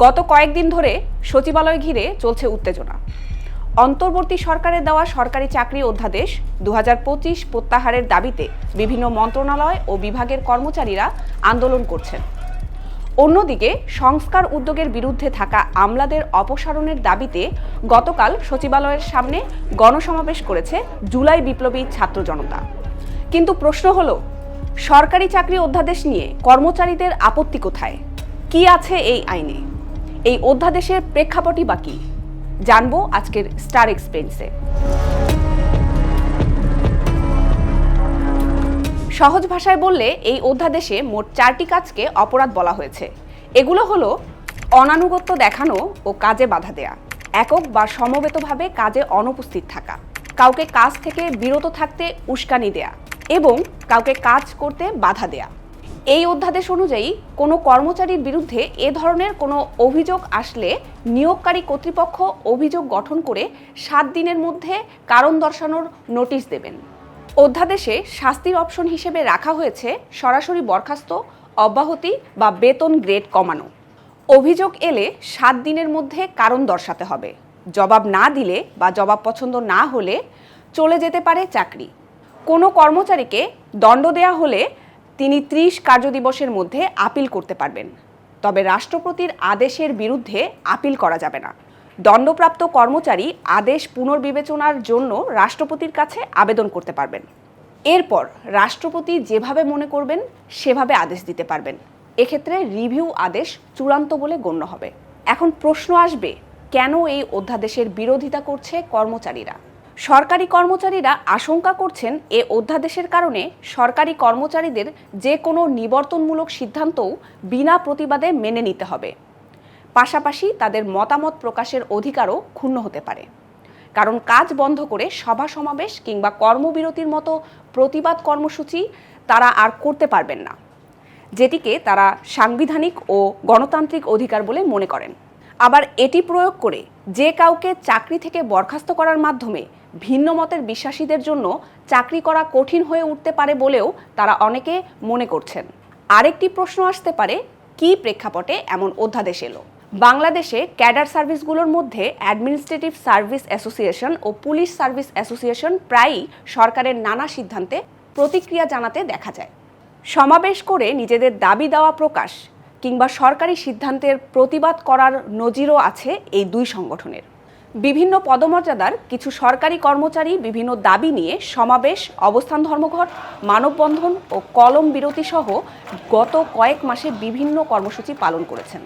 গত কয়েকদিন ধরে সচিবালয় ঘিরে চলছে উত্তেজনা। অন্তর্বর্তী সরকারের দেওয়া সরকারি চাকরি অধ্যাদেশ দু হাজার পঁচিশ প্রত্যাহারের দাবিতে বিভিন্ন মন্ত্রণালয় ও বিভাগের কর্মচারীরা আন্দোলন করছেন। অন্যদিকে সংস্কার উদ্যোগের বিরুদ্ধে থাকা আমলাদের অপসারণের দাবিতে গতকাল সচিবালয়ের সামনে গণসমাবেশ করেছে জুলাই বিপ্লবী ছাত্র জনতা। কিন্তু প্রশ্ন হলো, সরকারি চাকরি অধ্যাদেশ নিয়ে কর্মচারীদের আপত্তি কোথায়? কি আছে এই আইনে? এই অধ্যাদেশের প্রেক্ষাপটই বা কী? জানব আজকের স্টার এক্সপেন্সে সহজ ভাষায় বললে এই অধ্যাদেশে মোট চারটি কাজকে অপরাধ বলা হয়েছে। এগুলো হলো অনানুগত্য দেখানো ও কাজে বাধা দেয়া, একক বা সমবেতভাবে কাজে অনুপস্থিত থাকা, কাউকে কাজ থেকে বিরত থাকতে উস্কানি দেয়া এবং কাউকে কাজ করতে বাধা দেয়া। এই অধ্যাদেশ অনুযায়ী কোনো কর্মচারীর বিরুদ্ধে এ ধরনের কোনো অভিযোগ আসলে নিয়োগকারী কর্তৃপক্ষ অভিযোগ গঠন করে সাত দিনের মধ্যে কারণ দর্শানোর নোটিশ দেবেন। অধ্যাদেশে শাস্তির অপশন হিসেবে রাখা হয়েছে সরাসরি বরখাস্ত, অব্যাহতি বা বেতন গ্রেড কমানো। অভিযোগ এলে সাত দিনের মধ্যে কারণ দর্শাতে হবে। জবাব না দিলে বা জবাব পছন্দ না হলে চলে যেতে পারে চাকরি। কোনো কর্মচারীকে দণ্ড দেয়া হলে তিনি ত্রিশ কার্যদিবসের মধ্যে আপিল করতে পারবেন। তবে রাষ্ট্রপতির আদেশের বিরুদ্ধে আপিল করা যাবে না। দণ্ডপ্রাপ্ত কর্মচারী আদেশ পুনর্বিবেচনার জন্য রাষ্ট্রপতির কাছে আবেদন করতে পারবেন। এরপর রাষ্ট্রপতি যেভাবে মনে করবেন, সেভাবে আদেশ দিতে পারবেন। এক্ষেত্রে রিভিউ আদেশ চূড়ান্ত বলে গণ্য হবে। এখন প্রশ্ন আসবে, কেন এই অধ্যাদেশের বিরোধিতা করছে কর্মচারীরা? সরকারি কর্মচারীরা আশঙ্কা করছেন এ অধ্যাদেশের কারণে সরকারি কর্মচারীদের যে কোনো নিবর্তনমূলক সিদ্ধান্তও বিনা প্রতিবাদে মেনে নিতে হবে। পাশাপাশি তাদের মতামত প্রকাশের অধিকারও ক্ষুণ্ণ হতে পারে। কারণ কাজ বন্ধ করে সভা সমাবেশ কিংবা কর্মবিরতির মতো প্রতিবাদ কর্মসূচি তারা আর করতে পারবেন না, যেটিকে তারা সাংবিধানিক ও গণতান্ত্রিক অধিকার বলে মনে করেন। আবার এটি প্রয়োগ করে যে কাউকে চাকরি থেকে বরখাস্ত করার মাধ্যমে ভিন্ন মতের বিশ্বাসীদের জন্য চাকরি করা কঠিন হয়ে উঠতে পারে বলেও তারা অনেকে মনে করছেন। আরেকটি প্রশ্ন আসতে পারে, কি প্রেক্ষাপটে এমন অধ্যাদেশ এলো? বাংলাদেশে ক্যাডার সার্ভিসগুলোর মধ্যে অ্যাডমিনিস্ট্রেটিভ সার্ভিস অ্যাসোসিয়েশন ও পুলিশ সার্ভিস অ্যাসোসিয়েশন প্রায়ই সরকারের নানা সিদ্ধান্তে প্রতিক্রিয়া জানাতে দেখা যায়। সমাবেশ করে নিজেদের দাবি দেওয়া প্রকাশ কিংবা সরকারি সিদ্ধান্তের প্রতিবাদ করার নজিরও আছে এই দুই সংগঠনের। বিভিন্ন পদমর্যাদার কিছু সরকারি কর্মচারী বিভিন্ন দাবি নিয়ে সমাবেশ, অবস্থান ধর্মঘট, মানববন্ধন ও কলম বিরতি সহ গত কয়েক মাসে বিভিন্ন কর্মসূচি পালন করেছেন।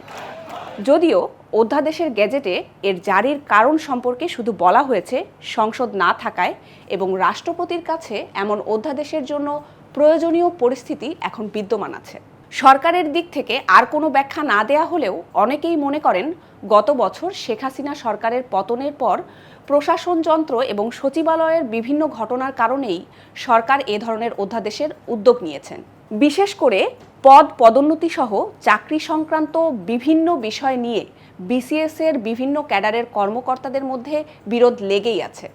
যদিও অধ্যাদেশের গেজেটে এর জারির কারণ সম্পর্কে শুধু বলা হয়েছে সংসদ না থাকায় এবং রাষ্ট্রপতির কাছে এমন অধ্যাদেশের জন্য প্রয়োজনীয় পরিস্থিতি এখন বিদ্যমান আছে। সরকারের দিক থেকে আর কোনো ব্যাখ্যা না দেয়া হলেও অনেকেই মনে করেন গত বছর শেখ হাসিনা সরকারের পতনের পর প্রশাসন যন্ত্র এবং সচিবালয়ের বিভিন্ন ঘটনার কারণেই সরকার এ ধরনের অধ্যাদেশের উদ্যোগ নিয়েছেন। বিশেষ করে পদ পদোন্নতি সহ চাকরি সংক্রান্ত বিভিন্ন বিষয় নিয়ে বিসিএস এর বিভিন্ন ক্যাডারের কর্মকর্তাদের মধ্যে বিরোধ লেগেই আছে।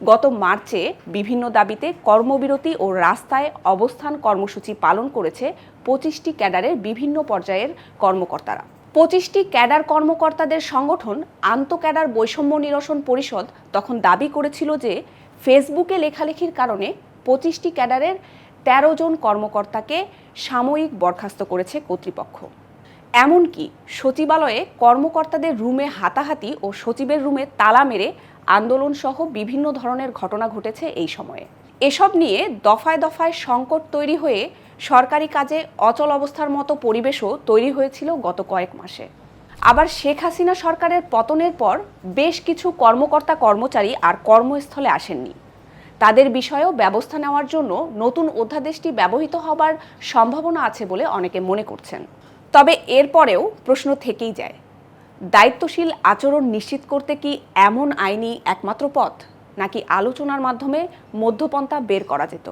গত মার্চে বিভিন্ন দাবিতে কর্মবিরতি ও রাস্তায় অবস্থান কর্মসূচি পালন করেছে পঁচিশটি ক্যাডারের বিভিন্ন পর্যায়ের কর্মকর্তারা। পঁচিশটি ক্যাডার কর্মকর্তাদের সংগঠন আন্ত ক্যাডার বৈষম্য নিরসন পরিষদ তখন দাবি করেছিল যে ফেসবুকে লেখালেখির কারণে পঁচিশটি ক্যাডারের তেরো জন কর্মকর্তাকে সাময়িক বরখাস্ত করেছে কর্তৃপক্ষ। এমনকি সচিবালয়ে কর্মকর্তাদের রুমে হাতাহাতি ও সচিবের রুমে তালা মেরে আন্দোলন সহ বিভিন্ন ধরনের ঘটনা ঘটেছে এই সময়ে। এসব নিয়ে দফায় দফায় সংকট তৈরি হয়ে সরকারি কাজে অচল অবস্থার মতো পরিবেশও তৈরি হয়েছিল গত কয়েক মাসে। আবার শেখ হাসিনা সরকারের পতনের পর বেশ কিছু কর্মকর্তা কর্মচারী আর কর্মস্থলে আসেননি। তাদের বিষয়েও ব্যবস্থা নেওয়ার জন্য নতুন অধ্যাদেশটি ব্যবহৃত হবার সম্ভাবনা আছে বলে অনেকে মনে করছেন। তবে এরপরেও প্রশ্ন থেকেই যায়। দায়িত্বশীল আচরণ নিশ্চিত করতে কি এমন আইনই একমাত্র পথ? নাকি আলোচনার মাধ্যমে মধ্যপন্থা বের করা যেত?